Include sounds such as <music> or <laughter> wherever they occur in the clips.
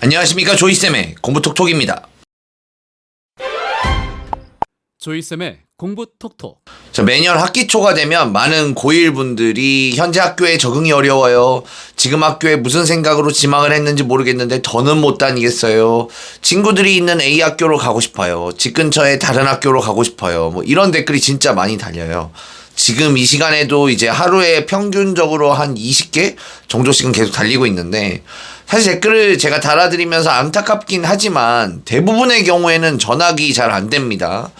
안녕하십니까 조이쌤의 공부톡톡입니다. 조이쌤의 공부 톡톡. 자, 매년 학기 초가 되면 많은 고1 분들이 현재 학교에 적응이 어려워요. 지금 학교에 무슨 생각으로 지망을 했는지 모르겠는데 더는 못 다니겠어요. 친구들이 있는 A 학교로 가고 싶어요. 집 근처에 다른 학교로 가고 싶어요. 뭐 이런 댓글이 진짜 많이 달려요. 지금 이 시간에도 이제 하루에 평균적으로 한 20개 정도씩은 계속 달리고 있는데 사실 댓글을 제가 달아드리면서 안타깝긴 하지만 대부분의 경우에는 전학이 잘 안 됩니다.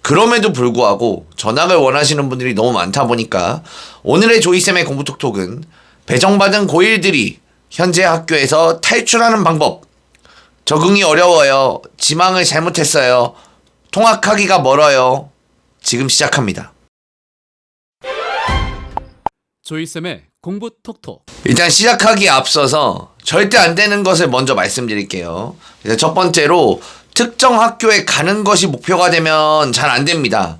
그럼에도 불구하고 전학을 원하시는 분들이 너무 많다 보니까 오늘의 조이쌤의 공부톡톡은 배정받은 고1들이 현재 학교에서 탈출하는 방법 적응이 어려워요. 지망을 잘못했어요. 통학하기가 멀어요. 지금 시작합니다. 조이쌤의 공부 톡톡. 일단 시작하기에 앞서서 절대 안 되는 것을 먼저 말씀드릴게요. 일단 첫 번째로 특정 학교에 가는 것이 목표가 되면 잘 안 됩니다.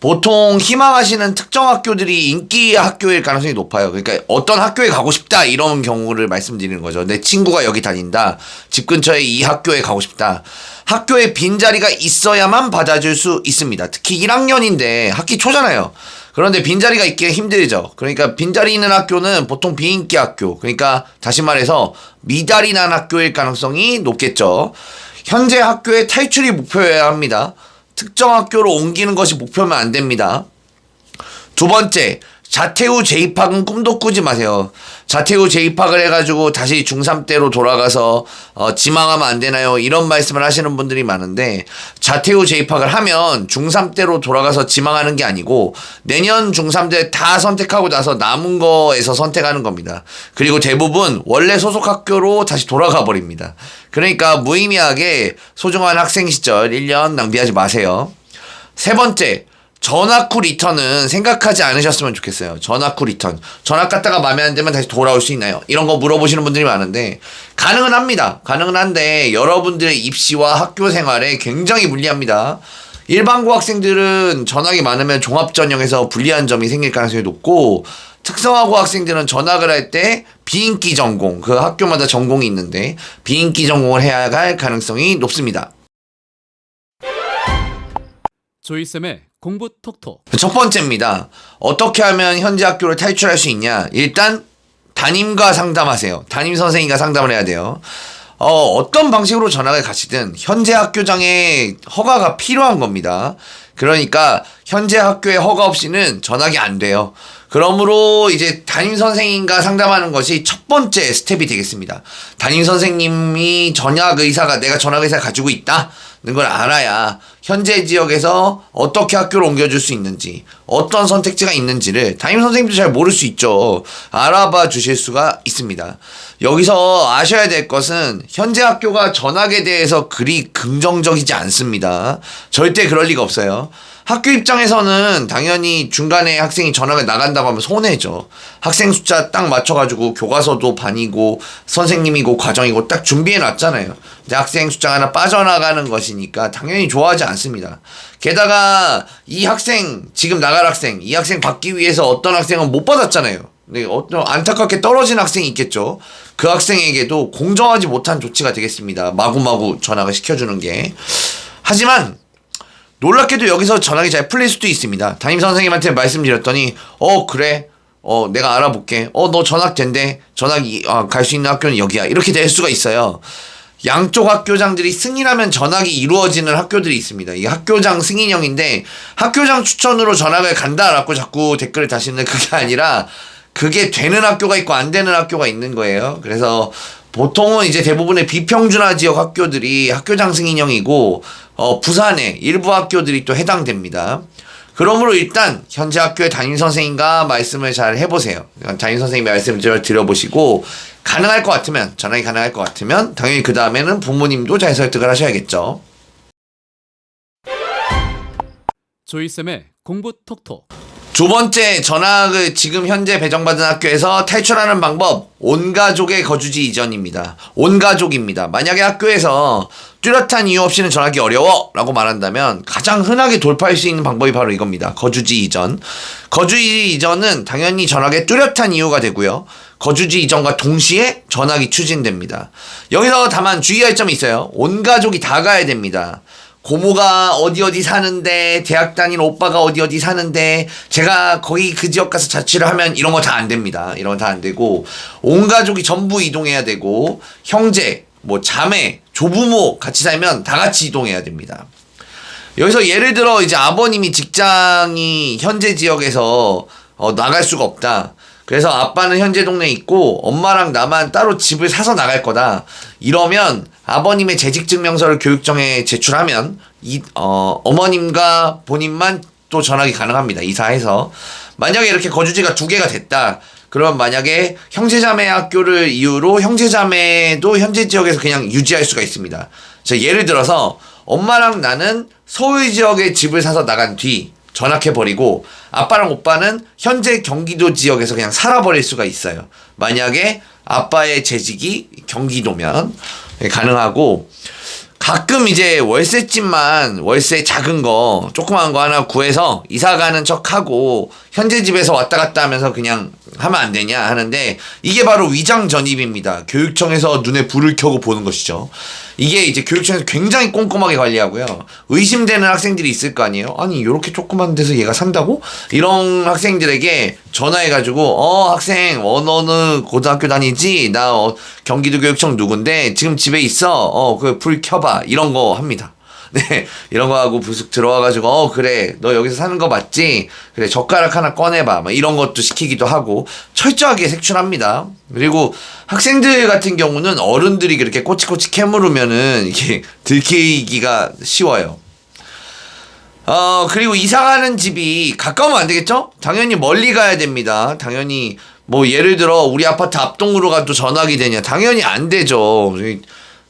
보통 희망하시는 특정 학교들이 인기 학교일 가능성이 높아요. 그러니까 어떤 학교에 가고 싶다 이런 경우를 말씀드리는 거죠. 내 친구가 여기 다닌다. 집 근처에 이 학교에 가고 싶다. 학교에 빈자리가 있어야만 받아줄 수 있습니다. 특히 1학년인데 학기 초잖아요. 그런데 빈자리가 있기가 힘들죠. 그러니까 빈자리 있는 학교는 보통 비인기 학교. 그러니까 다시 말해서 미달이 난 학교일 가능성이 높겠죠. 현재 학교의 탈출이 목표여야 합니다. 특정 학교로 옮기는 것이 목표면 안 됩니다. 두 번째, 자퇴 후 재입학은 꿈도 꾸지 마세요. 자퇴 후 재입학을 해가지고 다시 중3 때로 돌아가서 어, 지망하면 안 되나요? 이런 말씀을 하시는 분들이 많은데 자퇴 후 재입학을 하면 중3 때로 돌아가서 지망하는 게 아니고 내년 중3 때 다 선택하고 나서 남은 거에서 선택하는 겁니다. 그리고 대부분 원래 소속 학교로 다시 돌아가 버립니다. 그러니까 무의미하게 소중한 학생 시절 1년 낭비하지 마세요. 세 번째, 전학 후 리턴은 생각하지 않으셨으면 좋겠어요. 전학 후 리턴. 전학 갔다가 마음에 안 들면 다시 돌아올 수 있나요? 이런 거 물어보시는 분들이 많은데, 가능은 합니다. 가능은 한데, 여러분들의 입시와 학교 생활에 굉장히 불리합니다. 일반고 학생들은 전학이 많으면 종합전형에서 불리한 점이 생길 가능성이 높고, 특성화고 학생들은 전학을 할 때 비인기 전공, 그 학교마다 전공이 있는데, 비인기 전공을 해야 할 가능성이 높습니다. 조이쌤의 공부 톡톡. 첫 번째입니다. 어떻게 하면 현재 학교를 탈출할 수 있냐? 일단 담임과 상담하세요. 담임 선생님과 상담을 해야 돼요. 어, 어떤 방식으로 전학을 가시든 현재 학교장의 허가가 필요한 겁니다. 그러니까 현재 학교의 허가 없이는 전학이 안 돼요. 그러므로 이제 담임 선생님과 상담하는 것이 첫 번째 스텝이 되겠습니다. 담임 선생님이 전학 의사가 내가 전학 의사 가지고 있다. 는걸 알아야 현재 지역에서 어떻게 학교를 옮겨줄 수 있는지 어떤 선택지가 있는지를 담임 선생님도 잘 모를 수 있죠 알아봐 주실 수가 있습니다 여기서 아셔야 될 것은 현재 학교가 전학에 대해서 그리 긍정적이지 않습니다 절대 그럴 리가 없어요 학교 입장에서는 당연히 중간에 학생이 전학을 나간다고 하면 손해죠. 학생 숫자 딱 맞춰가지고 교과서도 반이고 선생님이고 과정이고 딱 준비해 놨잖아요. 근데 학생 숫자가 하나 빠져나가는 것이니까 당연히 좋아하지 않습니다. 게다가 이 학생, 지금 나갈 학생, 이 학생 받기 위해서 어떤 학생은 못 받았잖아요. 네, 어떤 안타깝게 떨어진 학생이 있겠죠. 그 학생에게도 공정하지 못한 조치가 되겠습니다. 마구마구 전학을 시켜주는 게. 하지만 놀랍게도 여기서 전학이 잘 풀릴 수도 있습니다. 담임 선생님한테 말씀드렸더니 어 그래 어 내가 알아볼게 어 너 전학 된대 전학 아, 갈수 있는 학교는 여기야 이렇게 될 수가 있어요. 양쪽 학교장들이 승인하면 전학이 이루어지는 학교들이 있습니다. 이게 학교장 승인형인데 학교장 추천으로 전학을 간다라고 자꾸 댓글을 다시는 <laughs> 그게 아니라 그게 되는 학교가 있고 안 되는 학교가 있는 거예요. 그래서 보통은 이제 대부분의 비평준화 지역 학교들이 학교장 승인형이고 어, 부산의 일부 학교들이 또 해당됩니다. 그러므로 일단 현재 학교의 담임 선생님과 말씀을 잘 해보세요. 담임 선생님 말씀을 좀 들어보시고 가능할 것 같으면 전화기 가능할 것 같으면 당연히 그 다음에는 부모님도 잘 설득을 하셔야겠죠. 조이쌤의 공부 톡톡. 두 번째 전학을 지금 현재 배정받은 학교에서 탈출하는 방법 온 가족의 거주지 이전입니다. 온 가족입니다. 만약에 학교에서 뚜렷한 이유 없이는 전하기 어려워 라고 말한다면 가장 흔하게 돌파할 수 있는 방법이 바로 이겁니다. 거주지 이전. 거주지 이전은 당연히 전학에 뚜렷한 이유가 되고요. 거주지 이전과 동시에 전학이 추진됩니다. 여기서 다만 주의할 점이 있어요. 온 가족이 다 가야 됩니다. 고모가 어디 어디 사는데 대학 다니는 오빠가 어디 어디 사는데 제가 거기 그 지역 가서 자취를 하면 이런 거 다 안 됩니다. 이런 거 다 안 되고 온 가족이 전부 이동해야 되고 형제, 뭐 자매, 조부모 같이 살면 다 같이 이동해야 됩니다. 여기서 예를 들어 이제 아버님이 직장이 현재 지역에서 어, 나갈 수가 없다. 그래서 아빠는 현재 동네에 있고 엄마랑 나만 따로 집을 사서 나갈 거다. 이러면 아버님의 재직 증명서를 교육청에 제출하면 이 어, 어머님과 본인만 또 전학이 가능합니다. 이사해서 만약에 이렇게 거주지가 두 개가 됐다. 그러면 만약에 형제자매 학교를 이유로 형제자매도 현재 지역에서 그냥 유지할 수가 있습니다. 자, 예를 들어서 엄마랑 나는 서울 지역에 집을 사서 나간 뒤 전학해버리고 아빠랑 오빠는 현재 경기도 지역에서 그냥 살아버릴 수가 있어요. 만약에 아빠의 재직이 경기도면 가능하고 가끔 이제 월세집만 월세 작은 거 조그만 거 하나 구해서 이사 가는 척 하고 현재 집에서 왔다 갔다 하면서 그냥 하면 안 되냐 하는데 이게 바로 위장 전입입니다. 교육청에서 눈에 불을 켜고 보는 것이죠. 이게 이제 교육청에서 굉장히 꼼꼼하게 관리하고요. 의심되는 학생들이 있을 거 아니에요. 아니 이렇게 조그만 데서 얘가 산다고? 이런 학생들에게 전화해가지고 어 학생 어느 어느 고등학교 다니지? 나 어, 경기도 교육청 누군데 지금 집에 있어. 어그 불 켜봐. 이런 거 합니다. <laughs> 네, 이런 거 하고 부숙 들어와가지고, 어, 그래, 너 여기서 사는 거 맞지? 그래, 젓가락 하나 꺼내봐. 막 이런 것도 시키기도 하고, 철저하게 색출합니다. 그리고 학생들 같은 경우는 어른들이 그렇게 꼬치꼬치 캐물으면은, 이게 <laughs> 들키기가 쉬워요. 어, 그리고 이사 가는 집이 가까우면 안 되겠죠? 당연히 멀리 가야 됩니다. 당연히, 뭐, 예를 들어, 우리 아파트 앞동으로 가도 전화기 되냐? 당연히 안 되죠.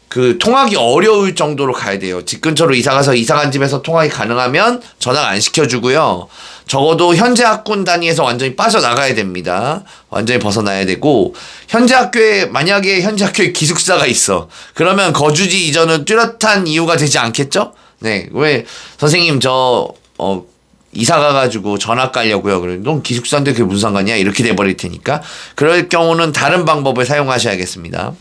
그, 통하기 어려울 정도로 가야 돼요. 집 근처로 이사 가서 이사 간 집에서 통하기 가능하면 전화가 안 시켜 주고요. 적어도 현재 학군 단위에서 완전히 빠져나가야 됩니다. 완전히 벗어나야 되고, 현재 학교에, 만약에 현재 학교에 기숙사가 있어. 그러면 거주지 이전은 뚜렷한 이유가 되지 않겠죠? 네, 왜, 선생님, 저, 어, 이사 가가지고 전학 가려고요. 그래, 넌 기숙사인데 그게 무슨 상관이야? 이렇게 돼버릴 테니까. 그럴 경우는 다른 방법을 사용하셔야겠습니다.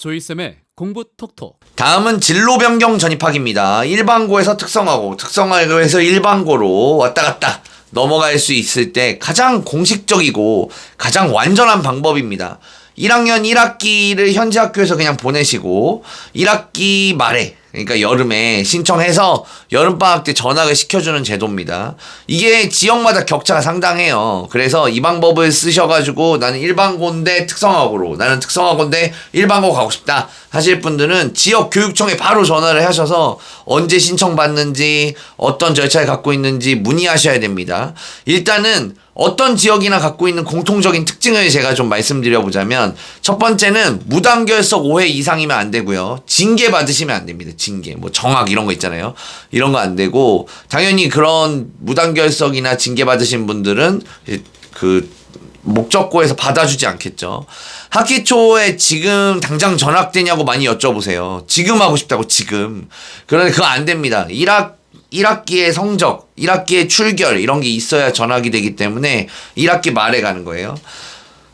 조이쌤의 공부 톡톡. 다음은 진로 변경 전입학입니다. 일반고에서 특성화고, 특성화고에서 일반고로 왔다 갔다 넘어갈 수 있을 때 가장 공식적이고 가장 완전한 방법입니다. 1학년 1학기를 현재 학교에서 그냥 보내시고 1학기 말에 그러니까 여름에 신청해서 여름방학 때 전학을 시켜주는 제도입니다. 이게 지역마다 격차가 상당해요. 그래서 이 방법을 쓰셔가지고 나는 일반고인데 특성학으로 나는 특성학고인데 일반고 가고 싶다 하실 분들은 지역 교육청에 바로 전화를 하셔서 언제 신청받는지 어떤 절차를 갖고 있는지 문의하셔야 됩니다. 일단은 어떤 지역이나 갖고 있는 공통적인 특징을 제가 좀 말씀드려 보자면 첫 번째는 무단결석 5회 이상이면 안 되고요. 징계 받으시면 안 됩니다. 징계. 뭐 정학 이런 거 있잖아요. 이런 거 안 되고 당연히 그런 무단결석이나 징계 받으신 분들은 그 목적고에서 받아주지 않겠죠. 학기 초에 지금 당장 전학되냐고 많이 여쭤보세요. 지금 하고 싶다고 지금. 그런데 그거 안 됩니다. 1학 1학기의 성적, 1학기의 출결 이런 게 있어야 전학이 되기 때문에 1학기 말에 가는 거예요.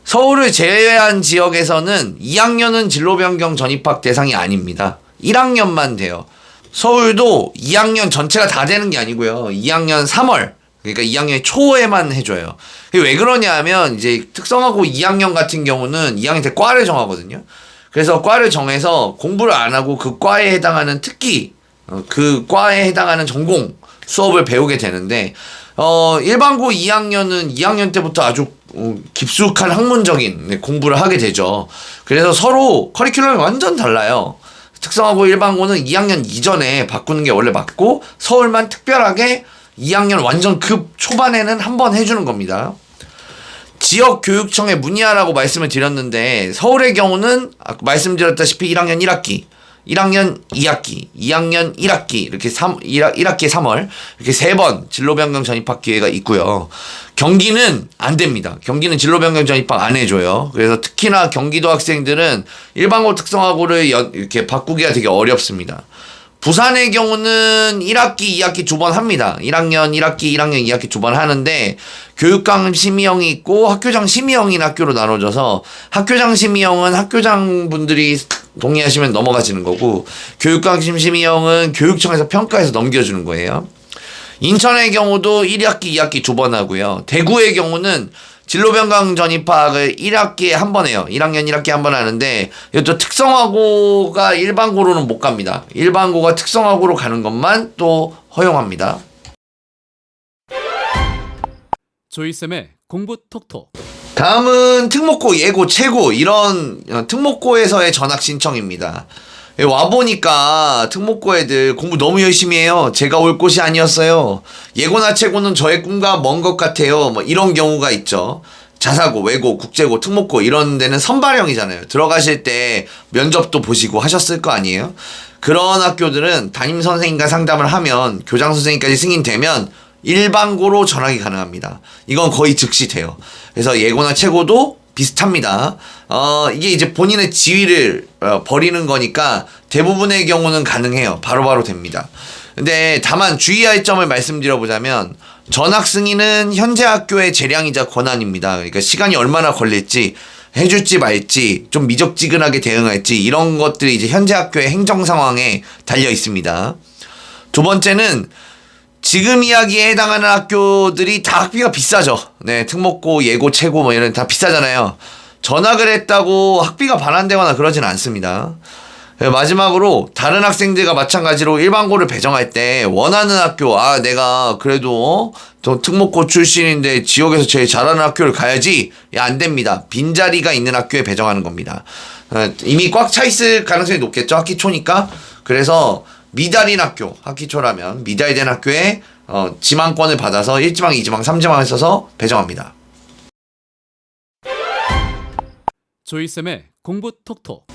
서울을 제외한 지역에서는 2학년은 진로 변경 전입학 대상이 아닙니다. 1학년만 돼요. 서울도 2학년 전체가 다 되는 게 아니고요. 2학년 3월 그러니까 2학년 초에만 해줘요. 왜 그러냐 하면 이제 특성하고 2학년 같은 경우는 2학년 때 과를 정하거든요. 그래서 과를 정해서 공부를 안 하고 그 과에 해당하는 특기, 어, 그 과에 해당하는 전공 수업을 배우게 되는데, 어, 일반고 2학년은 2학년 때부터 아주 어, 깊숙한 학문적인 네, 공부를 하게 되죠. 그래서 서로 커리큘럼이 완전 달라요. 특성하고 일반고는 2학년 이전에 바꾸는 게 원래 맞고, 서울만 특별하게 2학년 완전 급 초반에는 한 번 해주는 겁니다. 지역 교육청에 문의하라고 말씀을 드렸는데 서울의 경우는 아까 말씀드렸다시피 1학년 1학기, 1학년 2학기, 2학년 1학기 이렇게 3 1학, 1학기 3월 이렇게 세 번 진로 변경 전입학 기회가 있고요. 경기는 안 됩니다. 경기는 진로 변경 전입학 안 해줘요. 그래서 특히나 경기도 학생들은 일반고 특성화고를 연- 이렇게 바꾸기가 되게 어렵습니다. 부산의 경우는 1학기, 2학기 두번 합니다. 1학년 1학기, 1학년 2학기 두번 하는데 교육감 심의형이 있고 학교장 심의형인 학교로 나눠져서 학교장 심의형은 학교장 분들이 동의하시면 넘어가지는 거고 교육감 심의형은 교육청에서 평가해서 넘겨주는 거예요. 인천의 경우도 1학기, 2학기 두번 하고요. 대구의 경우는 진로 변경 전입 파악을 1학기에 한 번 해요. 1학년 1학기에 한 번 하는데 이것도 특성화고가 일반고로는 못 갑니다. 일반고가 특성화고로 가는 것만 또 허용합니다. 조이쌤의 공부 톡톡. 다음은 특목고 예고 최고 이런 어, 특목고에서의 전학 신청입니다. 예, 와 보니까 특목고 애들 공부 너무 열심히 해요. 제가 올 곳이 아니었어요. 예고나 최고는 저의 꿈과 먼 것 같아요. 뭐 이런 경우가 있죠. 자사고, 외고, 국제고, 특목고 이런 데는 선발형이잖아요. 들어가실 때 면접도 보시고 하셨을 거 아니에요? 그런 학교들은 담임 선생님과 상담을 하면 교장 선생님까지 승인되면 일반고로 전학이 가능합니다. 이건 거의 즉시 돼요. 그래서 예고나 최고도 비슷합니다. 어, 이게 이제 본인의 지위를 어, 버리는 거니까 대부분의 경우는 가능해요. 바로 바로 됩니다. 근데 다만 주의할 점을 말씀드려보자면 전학 승인은 현재 학교의 재량이자 권한입니다. 그러니까 시간이 얼마나 걸릴지 해줄지 말지 좀 미적지근하게 대응할지 이런 것들이 이제 현재 학교의 행정 상황에 달려 있습니다. 두 번째는 지금 이야기에 해당하는 학교들이 다 학비가 비싸죠. 네, 특목고, 예고, 최고 뭐 이런 다 비싸잖아요. 전학을 했다고 학비가 반환되거나 그러진 않습니다. 네, 마지막으로 다른 학생들과 마찬가지로 일반고를 배정할 때 원하는 학교 아 내가 그래도 저 특목고 출신인데 지역에서 제일 잘하는 학교를 가야지 야, 안 됩니다 빈자리가 있는 학교에 배정하는 겁니다 어, 이미 꽉 차 있을 가능성이 높겠죠 학기 초니까 그래서 미달인 학교 학기 초라면 미달된 학교에 어, 지망권을 받아서 1지망, 2지망, 3지망을 써서 배정합니다 조이쌤의 공부 톡톡.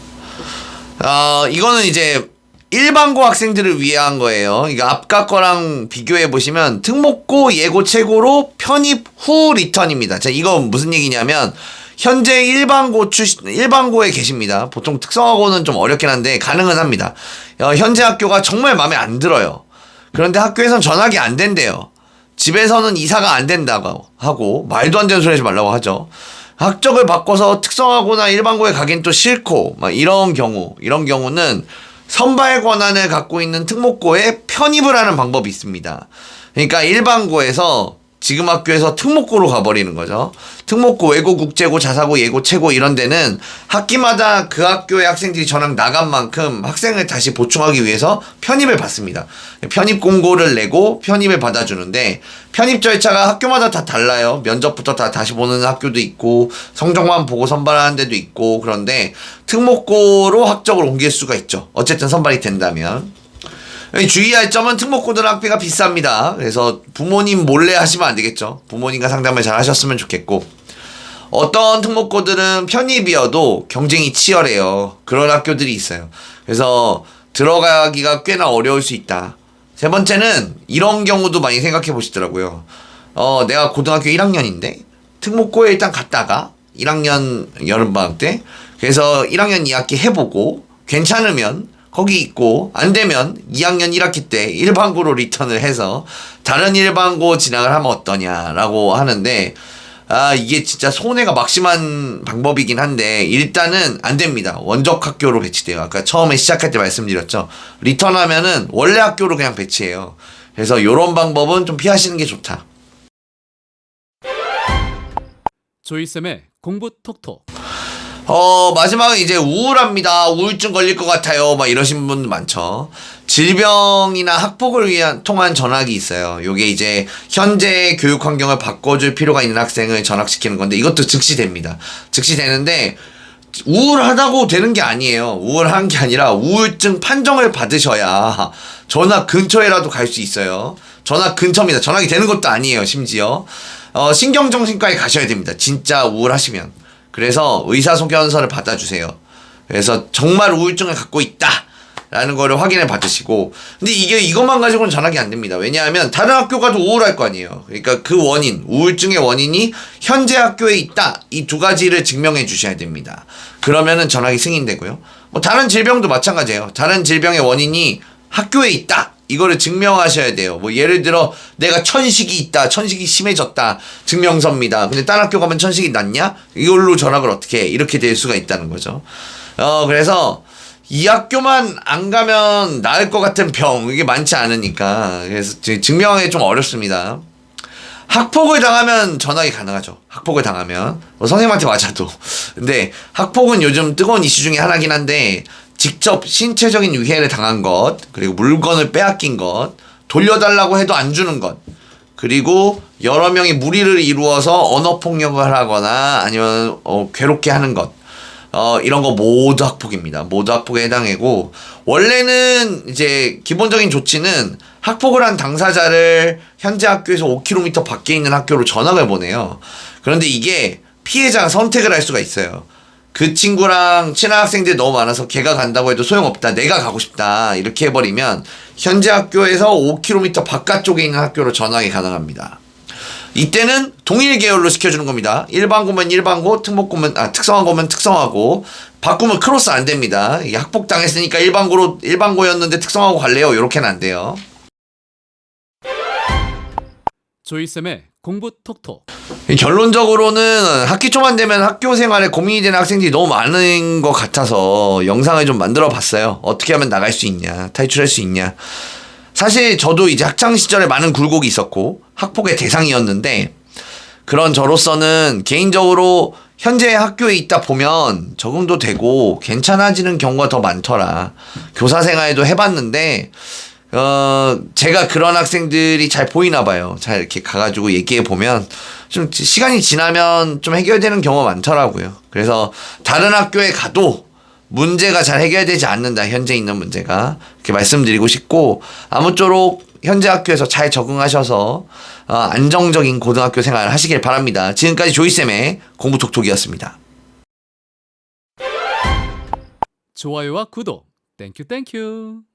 어, 이거는 이제 일반고 학생들을 위한 거예요. 그러니까 앞과 거랑 비교해 보시면 특목고 예고 최고로 편입 후 리턴입니다. 자, 이거 무슨 얘기냐면 현재 일반고 출신 일반고에 계십니다. 보통 특성화고는 좀 어렵긴 한데 가능은 합니다. 어, 현재 학교가 정말 마음에 안 들어요. 그런데 학교에선 전학이 안 된대요. 집에서는 이사가 안 된다고 하고 말도 안 되는 소리 하지 말라고 하죠. 학적을 바꿔서 특성화고나 일반고에 가긴 또 싫고 막 이런 경우 이런 경우는 선발 권한을 갖고 있는 특목고에 편입을 하는 방법이 있습니다. 그러니까 일반고에서 지금 학교에서 특목고로 가버리는 거죠. 특목고, 외고, 국제고, 자사고, 예고, 최고 이런 데는 학기마다 그 학교의 학생들이 전학 나간 만큼 학생을 다시 보충하기 위해서 편입을 받습니다. 편입 공고를 내고 편입을 받아주는데 편입 절차가 학교마다 다 달라요. 면접부터 다 다시 보는 학교도 있고 성적만 보고 선발하는 데도 있고 그런데 특목고로 학적을 옮길 수가 있죠. 어쨌든 선발이 된다면. 주의할 점은 특목고등 학비가 비쌉니다. 그래서 부모님 몰래 하시면 안 되겠죠. 부모님과 상담을 잘 하셨으면 좋겠고. 어떤 특목고들은 편입이어도 경쟁이 치열해요. 그런 학교들이 있어요. 그래서 들어가기가 꽤나 어려울 수 있다. 세 번째는 이런 경우도 많이 생각해 보시더라고요. 어, 내가 고등학교 1학년인데 특목고에 일단 갔다가 1학년 여름방학 때 그래서 1학년 2학기 해보고 괜찮으면 거기 있고 안 되면 2학년 1학기 때 일반고로 리턴을 해서 다른 일반고 진학을 하면 어떠냐라고 하는데 아 이게 진짜 손해가 막심한 방법이긴 한데 일단은 안 됩니다. 원적 학교로 배치돼요. 아까 처음에 시작할 때 말씀드렸죠. 리턴하면은 원래 학교로 그냥 배치해요. 그래서 요런 방법은 좀 피하시는 게 좋다. 조이쌤의 공부 톡톡. 어, 마지막은 이제 우울합니다. 우울증 걸릴 것 같아요. 막 이러신 분들 많죠. 질병이나 학폭을 위한 통한 전학이 있어요. 요게 이제 현재 교육 환경을 바꿔줄 필요가 있는 학생을 전학시키는 건데 이것도 즉시 됩니다. 즉시 되는데 우울하다고 되는 게 아니에요. 우울한 게 아니라 우울증 판정을 받으셔야 전학 근처에라도 갈 수 있어요. 전학 근처입니다. 전학이 되는 것도 아니에요. 심지어 어, 신경정신과에 가셔야 됩니다. 진짜 우울하시면. 그래서 의사소견서를 받아주세요. 그래서 정말 우울증을 갖고 있다. 라는 거를 확인을 받으시고 근데 이게 이것만 가지고는 전학이 안 됩니다. 왜냐하면 다른 학교 가도 우울할 거 아니에요. 그러니까 그 원인, 우울증의 원인이 현재 학교에 있다. 이 두 가지를 증명해 주셔야 됩니다. 그러면은 전학이 승인되고요. 뭐 다른 질병도 마찬가지예요. 다른 질병의 원인이 학교에 있다. 이거를 증명하셔야 돼요. 뭐 예를 들어 내가 천식이 있다. 천식이 심해졌다. 증명서입니다. 근데 딴 학교 가면 천식이 낫냐? 이걸로 전학을 어떻게 해? 이렇게 될 수가 있다는 거죠. 어 그래서 이 학교만 안 가면 나을 것 같은 병 이게 많지 않으니까 그래서 증명하기 좀 어렵습니다. 학폭을 당하면 전학이 가능하죠. 학폭을 당하면 뭐 선생님한테 맞아도. 근데 학폭은 요즘 뜨거운 이슈 중에 하나긴 한데 직접 신체적인 위해를 당한 것 그리고 물건을 빼앗긴 것 돌려달라고 해도 안 주는 것 그리고 여러 명이 무리를 이루어서 언어 폭력을 하거나 아니면 어, 괴롭게 하는 것 어, 이런 거 모두 학폭입니다. 모두 학폭에 해당하고, 원래는 이제 기본적인 조치는 학폭을 한 당사자를 현재 학교에서 5km 밖에 있는 학교로 전학을 보내요. 그런데 이게 피해자가 선택을 할 수가 있어요. 그 친구랑 친한 학생들이 너무 많아서 걔가 간다고 해도 소용없다. 내가 가고 싶다. 이렇게 해버리면 현재 학교에서 5km 바깥쪽에 있는 학교로 전학이 가능합니다. 이때는 동일 계열로 시켜주는 겁니다. 일반고면 일반고, 특목고면 아 특성화고면 특성화고, 바꾸면 크로스 안 됩니다. 이게 학폭 당했으니까 일반고로 일반고였는데 특성화고 갈래요? 이렇게는 안 돼요. 조이쌤의 공부 톡톡. 결론적으로는 학기 초만 되면 학교 생활에 고민이 되는 학생들이 너무 많은 것 같아서 영상을 좀 만들어 봤어요. 어떻게 하면 나갈 수 있냐, 탈출할 수 있냐. 사실 저도 이제 학창 시절에 많은 굴곡이 있었고 학폭의 대상이었는데 그런 저로서는 개인적으로 현재 학교에 있다 보면 적응도 되고 괜찮아지는 경우가 더 많더라. 교사 생활도 해봤는데 어 제가 그런 학생들이 잘 보이나 봐요. 잘 이렇게 가가지고 얘기해 보면 좀 시간이 지나면 좀 해결되는 경우가 많더라고요. 그래서 다른 학교에 가도 문제가 잘 해결되지 않는다. 현재 있는 문제가 이렇게 말씀드리고 싶고 아무쪼록 현재 학교에서 잘 적응하셔서 어, 안정적인 고등학교 생활을 하시길 바랍니다. 지금까지 조이쌤의 공부 톡톡이었습니다. 좋아요와 구독. 땡큐 땡큐.